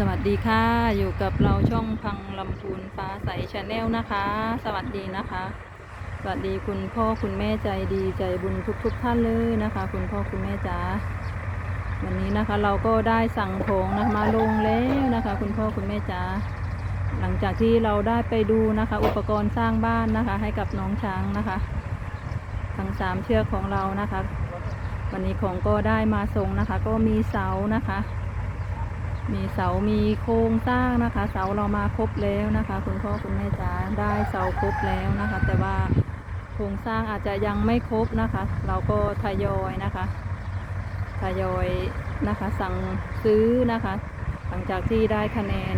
สวัสดีค่ะ อยู่กับเราช่องพังลำพูนฟ้าใสชาแนลนะคะ สวัสดีนะคะ สวัสดีคุณพ่อคุณแม่ใจดีใจบุญทุกๆทท่านเลยนะคะ คุณพ่อคุณแม่จ๋าวันนี้นะคะเราก็ได้สั่งของนะคะมาลงแล้วนะคะ คุณพ่อคุณแม่จ๋าหลังจากที่เราได้ไปดูนะคะ อุปกรณ์สร้างบ้านนะคะ ให้กับน้องช้างนะคะ ทั้งสามเชือกของเรานะคะ วันนี้ของก็ได้มาส่งนะคะ ก็มีเสานะคะ มีเสา มีโครงสร้างนะคะ เสาเรามาครบแล้วนะคะ คุณพ่อคุณแม่จ๋าได้เสาครบแล้วนะคะ แต่ว่าโครงสร้างอาจจะยังไม่ครบนะคะ เราก็ทยอยนะคะ ทยอยนะคะ สั่งซื้อนะคะ หลังจากที่ได้คะแนน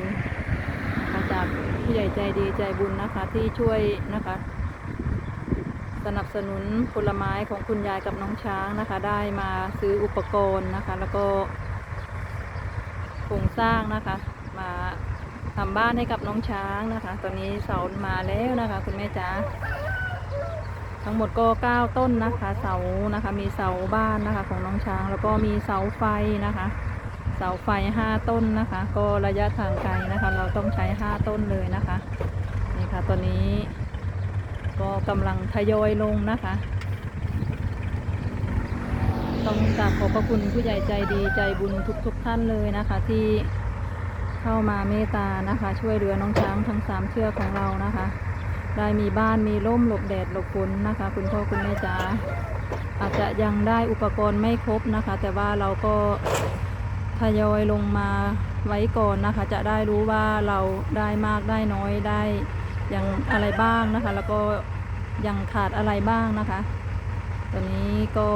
นะคะจากผู้ใหญ่ใจดีใจบุญนะคะที่ช่วยนะคะ สนับสนุนผลไม้ของคุณยายกับน้องช้างนะคะ ได้มาซื้ออุปกรณ์นะคะ แล้วก็ โครงสร้างนะคะ มาทำบ้านให้กับน้องช้างนะคะ ตอนนี้เสามาแล้วนะคะ คุณแม่จ๋าทั้งหมดก็ 9 ต้นนะคะ เสานะคะ มีเสาบ้านนะคะของน้องช้าง แล้วก็มีเสาไฟนะคะ เสาไฟ 5 ต้นนะคะ ก็ระยะทางไกลนะคะ เราต้องใช้ 5 ต้นเลยนะคะนี่ค่ะตอนนี้ ก็กำลังทยอยลงนะคะต้องกราบขอบพระคุณผู้ใหญ่ใจดีใจบุญทุกๆ ท่านเลยนะคะที่เข้ามาเมตตานะคะ ช่วยเหลือน้องช้างทั้งสามเชือกของเรานะคะ ได้มีบ้านมีร่มหลบแดดหลบฝนนะคะ คุณพ่อคุณแม่จ๋าอาจจะยังได้อุปกรณ์ไม่ครบนะคะ แต่ว่าเราก็ทยอยลงมาไว้ก่อนนะคะ จะได้รู้ว่าเราได้มากได้น้อยได้อยังอะไรบ้างนะคะ แล้วก็ยังขาดอะไรบ้างนะคะ ตอนนี้ก็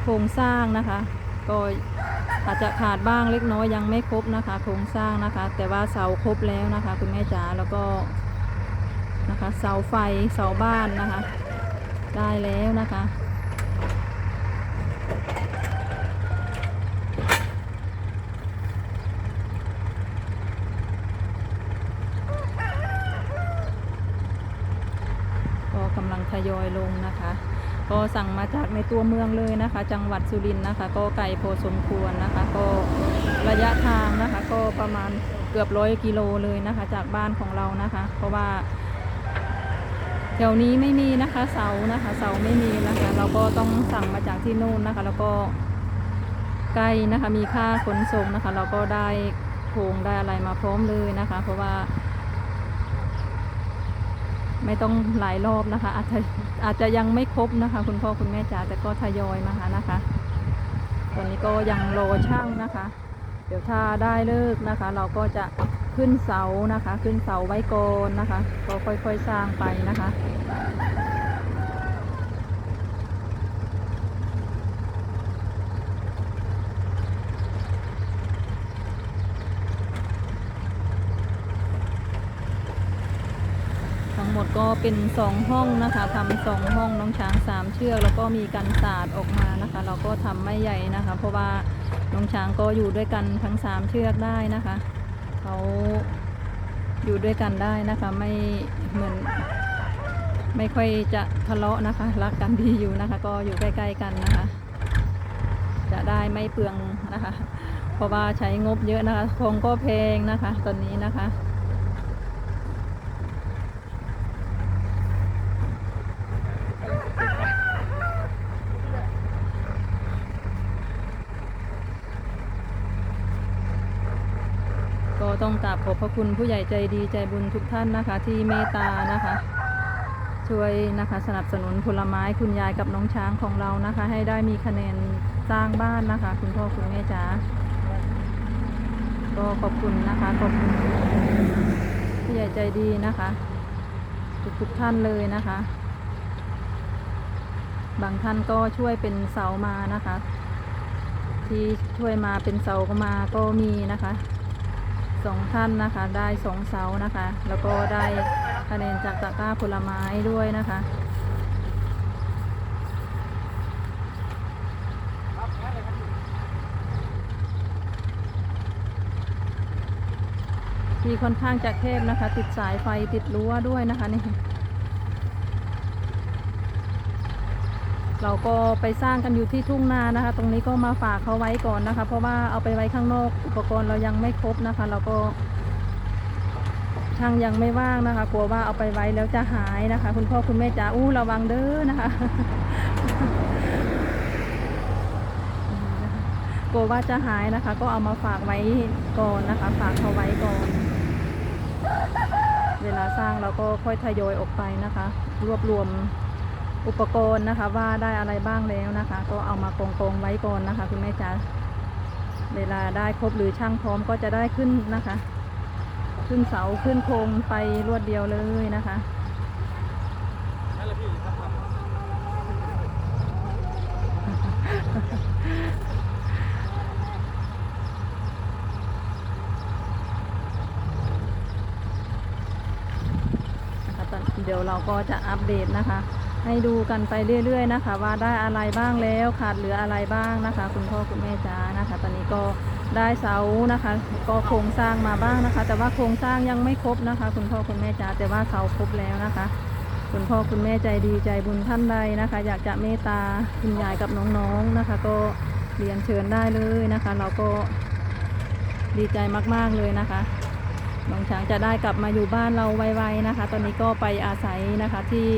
โครงสร้างนะคะ ก็อาจจะขาดบ้างเล็กน้อยยังไม่ครบนะคะ โครงสร้างนะคะ แต่ว่าเสาครบแล้วนะคะ คุณแม่จ๋าแล้วก็นะคะเสาไฟเสาบ้านนะคะ ได้แล้วนะคะก็กำลังทยอยลงนะคะ ก็สั่งมาจากในตัวเมืองเลยนะคะ จังหวัดสุรินทร์นะคะ ก็ไกลพอสมควรนะคะ ก็ระยะทางนะคะ ก็ประมาณเกือบร้อยกิโลเลยนะคะ จากบ้านของเรานะคะ เพราะว่าแถวนี้ไม่มีนะคะเสานะคะ เสาไม่มีนะคะ เราก็ต้องสั่งมาจากที่นู่นนะคะ แล้วก็ใกล้นะคะมีค่าขนส่งนะคะ เราก็ได้โครงได้อะไรมาพร้อมเลยนะคะ เพราะว่า ไม่ต้องหลายรอบนะคะ อาจจะอาจจะยังไม่ครบนะคะ คุณพ่อคุณแม่จ๋าแต่ก็ทยอยมาหานะคะตอนนี้ก็ยังรอช่างนะคะ เดี๋ยวถ้าได้เลิกนะคะ เราก็จะขึ้นเสานะคะ ขึ้นเสาไว้ก่อนนะคะ ก็ค่อยๆสร้างไปนะคะ หมดก็เป็นสองห้องนะคะทำสองห้องน้องช้างสามเชือกแล้วก็มีกันศาสตร์ออกมานะคะ เราก็ทำไม่ใหญ่นะคะ เพราะว่าน้องช้างก็อยู่ด้วยกันทั้งสามเชือกได้นะคะเขาอยู่ด้วยกันได้นะคะไม่เหมือนไม่ค่อยจะทะเลาะนะคะ รักกันดีอยู่นะคะ ก็อยู่ใกล้ๆกันนะคะ จะได้ไม่เปลืองนะคะ เพราะว่าใช้งบเยอะนะคะคงก็แพงนะคะ ตอนนี้นะคะ ต้องกราบขอบพระคุณผู้ใหญ่ใจดีใจบุญทุกท่านนะคะ ที่เมตตานะคะ ช่วยนะคะสนับสนุนผลไม้คุณยายกับน้องช้างของเรานะคะ ให้ได้มีคะแนนสร้างบ้านนะคะ คุณพ่อคุณแม่จ๋าก็ขอบคุณนะคะขอบคุณผู้ใหญ่ใจดีนะคะ ทุกทุกท่านเลยนะคะ บางท่านก็ช่วยเป็นเสามานะคะ ที่ช่วยมาเป็นเสาก็มาก็มีนะคะ สองท่านนะคะ ได้สองเสานะคะ แล้วก็ได้คะแนนจากตะกร้าผลไม้ด้วยนะคะที่ค่อนข้างจะเทพนะคะ ติดสายไฟติดรั้วด้วยนะคะนี่ เราก็ไปสร้างกันอยู่ที่ทุ่งนานะคะ ตรงนี้ก็มาฝากเขาไว้ก่อนนะคะ เพราะว่าเอาไปไว้ข้างนอกอุปกรณ์เรายังไม่ครบนะคะ เราก็ช่างยังไม่ว่างนะคะ กลัวว่าเอาไปไว้แล้วจะหายนะคะ คุณพ่อคุณแม่จ๋าอู้ระวังเด้อนะคะกลัวว่าจะหายนะคะ ก็เอามาฝากไว้ก่อนนะคะ ฝากเขาไว้ก่อน เวลาสร้างเราก็ค่อยทยอยออกไปนะคะ รวบรวม อุปกรณ์นะคะ ว่าได้อะไรบ้างแล้วนะคะ ก็เอามากองกงๆไว้ก่อนนะคะ คุณแม่จ๋าเวลาได้ครบหรือช่างพร้อมก็จะได้ขึ้นนะคะ ขึ้นเสาขึ้นโครงไปรวดเดียวเลยนะคะเดี๋ยวเราก็จะอัปเดตนะคะ ให้ดูกันไปเรื่อย ๆ นะคะ ว่าได้อะไรบ้างแล้วขาดเหลืออะไรบ้างนะคะ คุณพ่อคุณแม่จ๋านะคะ ตอนนี้ก็ได้เสานะคะ ก็โครงสร้างมาบ้างนะคะ แต่ว่าโครงสร้างยังไม่ครบนะคะ คุณพ่อคุณแม่จ๋าแต่ว่าเสาครบแล้วนะคะ คุณพ่อคุณแม่ใจดีใจบุญท่านใดนะคะ อยากจะเมตตาคุณยายกับน้องๆนะคะ ก็เรียนเชิญได้เลยนะคะ เราก็ดีใจมากๆเลยนะคะน้องช้างจะได้กลับมาอยู่บ้านเราไวๆนะคะ ตอนนี้ก็ไปอาศัยนะคะที่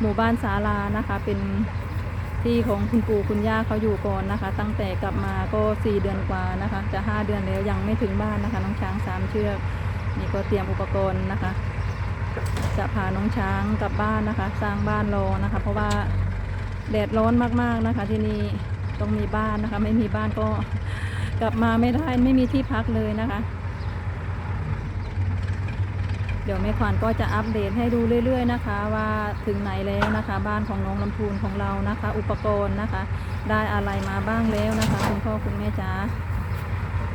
หมู่บ้านศาลานะคะ เป็นที่ของคุณปู่คุณย่าเขาอยู่ก่อนนะคะ ตั้งแต่กลับมาก็สี่เดือนกว่านะคะ จะห้าเดือนแล้วยังไม่ถึงบ้านนะคะน้องช้างสามเชือกนี่ก็เตรียมอุปกรณ์นะคะ จะพาน้องช้างกลับบ้านนะคะ สร้างบ้านรอนะคะ เพราะว่าแดดร้อนมากๆนะคะ ที่นี่ต้องมีบ้านนะคะ ไม่มีบ้านก็กลับมาไม่ได้ไม่มีที่พักเลยนะคะ เดี๋ยวแม่ขวัญก็จะอัปเดตให้ดูเรื่อย ๆ นะคะ ว่าถึงไหนแล้วนะคะ บ้านของน้องลำพูนของเรานะคะ อุปกรณ์นะคะ ได้อะไรมาบ้างแล้วนะคะคุณพ่อคุณแม่จ๋า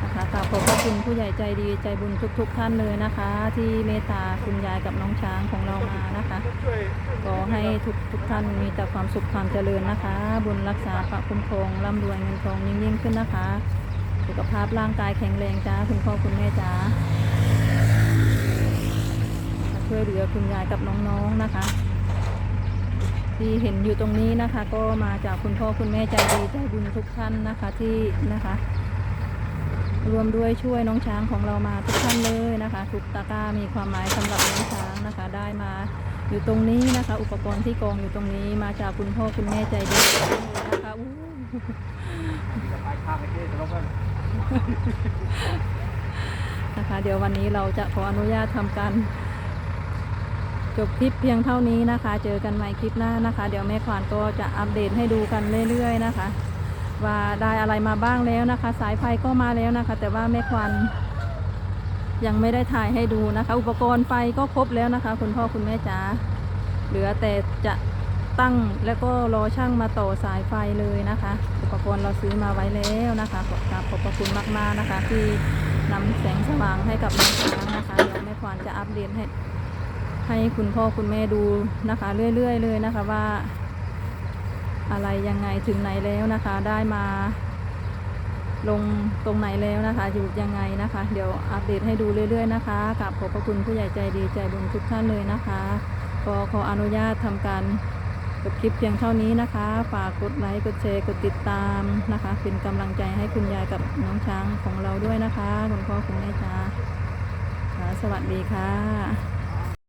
นะคะกราบขอบพระคุณผู้ใหญ่ใจดีใจบุญทุก ๆ ท่านเลยนะคะ ที่เมตตาคุณยายกับน้องช้างของเรามานะคะช่วยขอให้ทุกทุกท่านมีแต่ความสุขความเจริญนะคะ บุญรักษาพระคุ้มครองร่ำรวยเงินทองยิ่งยิ่งขึ้นนะคะ สุขภาพร่างกายแข็งแรงจ้าคุณพ่อคุณแม่จ้า ช่วยเหลือคุณยายกับน้องๆนะคะ ที่เห็นอยู่ตรงนี้นะคะ ก็มาจากคุณพ่อคุณแม่ใจดีใจบุญทุกท่านนะคะที่นะคะ รวมด้วยช่วยน้องช้างของเรามาทุกท่านเลยนะคะ ทุกตะกร้ามีความหมายสำหรับน้องช้างนะคะ ได้มาอยู่ตรงนี้นะคะ อุปกรณ์ที่กองอยู่ตรงนี้มาจากคุณพ่อคุณแม่ใจดีนะคะอู้นนะคะเดี๋ยววันนี้เราจะขออนุญาตทำการ จบคลิปเพียงเท่านี้นะคะ เจอกันใหม่คลิปหน้านะคะ เดี๋ยวแม่ขวานก็จะอัปเดตให้ดูกันเรื่อยๆนะคะ ว่าได้อะไรมาบ้างแล้วนะคะ สายไฟก็มาแล้วนะคะ แต่ว่าแม่ขวัญยังไม่ได้ถ่ายให้ดูนะคะ อุปกรณ์ไฟก็ครบแล้วนะคะ คุณพ่อคุณแม่จ๋าเหลือแต่จะตั้งแล้วก็รอช่างมาต่อสายไฟเลยนะคะ อุปกรณ์เราซื้อมาไว้แล้วนะคะขอบขอบพระคุณมากๆนะคะ ที่นำแสงสว่างให้กับน้องช้างนะคะเดี๋ยวแม่ขวัญจะอัปเดตให้ ให้คุณพ่อคุณแม่ดูนะคะ เรื่อยๆเลยนะคะว่า อะไรยังไงถึงไหนแล้วนะคะ ได้มา ลงตรงไหนแล้วนะคะอยู่ยังไงนะคะ เดี๋ยวอัปเดตให้ดูเรื่อย ๆนะคะกับขอบพระคุณผู้ใหญ่ใจดีใจบุญทุกท่านเลยนะคะก็ขออนุญาตทำการจบคลิปเพียงเท่านี้นะคะ ฝากกดไลค์กดแชร์กดติดตามนะคะ เป็นกำลังใจให้คุณยายกับน้องช้างของเราด้วยนะคะ คุณพ่อคุณแม่จ้าค่ะสวัสดีค่ะ